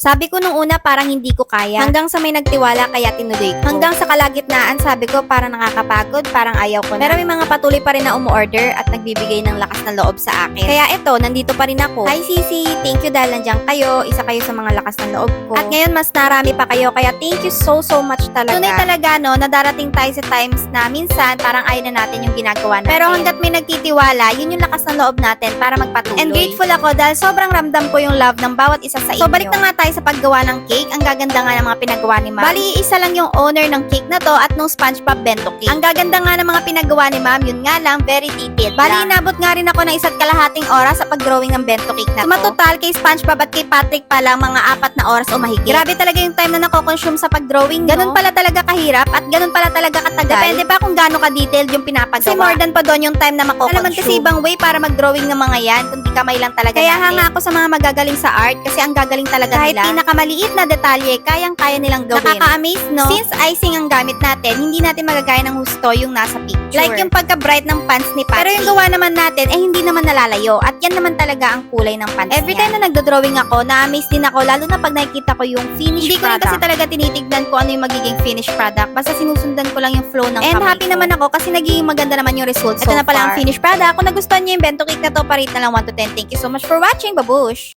Sabi ko nung una parang hindi ko kaya. Hanggang sa may nagtiwala kaya tinuloy ko. Hanggang sa kalagitnaan sabi ko parang nakakapagod, parang ayaw ko na. Pero may mga patuloy pa rin na umu-order at nagbibigay ng lakas ng loob sa akin. Kaya ito, nandito pa rin ako. Hi Sisi, thank you dahil nandiyan kayo. Isa kayo sa mga lakas ng loob ko. At ngayon mas narami pa kayo kaya thank you so so much talaga. Tunay talaga no, na darating tayo sa times na minsan parang ayaw na natin yung ginagawa natin. Pero hanggat may nagtitiwala, yun yung lakas ng loob natin para magpatuloy. And grateful ako dahil sobrang ramdam ko yung love ng bawat isa sa inyo. So balik na nga tayo sa paggawa ng cake. Ang gaganda nga ng mga pinagawa ni Ma'am. Bali, isa lang yung owner ng cake na to at nung SpongeBob bento cake. Ang gaganda nga ng mga pinagawa ni Ma'am, yun nga lang, very detailed Bali, lang. inabot nga rin ako ng isa't kalahating oras sa pag-drawing ng bento cake na to. Matotal kay SpongeBob at kay Patrick pa lang mga apat na oras o mahigit. Grabe talaga yung time na nako-consume sa pag-drawing, Ganun pala talaga kahirap at ganun pala talaga katagal. Depende pa kung gaano ka-detailed yung pinapagawa. Kasi more than pa doon yung time na mako-consume. Alam kasi ibang way para mag-drawing ng mga yan, kundi kamay lang talaga Kaya hanga ako sa mga magagaling sa art kasi ang gagaling talaga Kahit nila. Kahit pinakamaliit na detalye, kayang-kaya nilang gawin. Nakaka-amaze, no? Since icing ang gamit natin, hindi natin magagaya ng husto yung nasa picture. Like yung pagka-bright ng pants ni Patrick. Pero yung gawa naman natin, eh hindi naman nalalayo. At yan naman talaga ang kulay ng pants Every time na nagdo-drawing ako, na-amaze din ako, lalo na pag nakikita ko yung finished hindi product. Hindi ko rin kasi talaga tinitignan ko ano yung magiging finished product. Basta sinusundan ko lang yung flow ng And happy naman ako kasi nagiging maganda naman yung results Ito so na pala ang far. finished product. Kung nagustuhan niyo yung bento cake na to, parate na lang 1 to 10. Thank you so much for watching. Babush!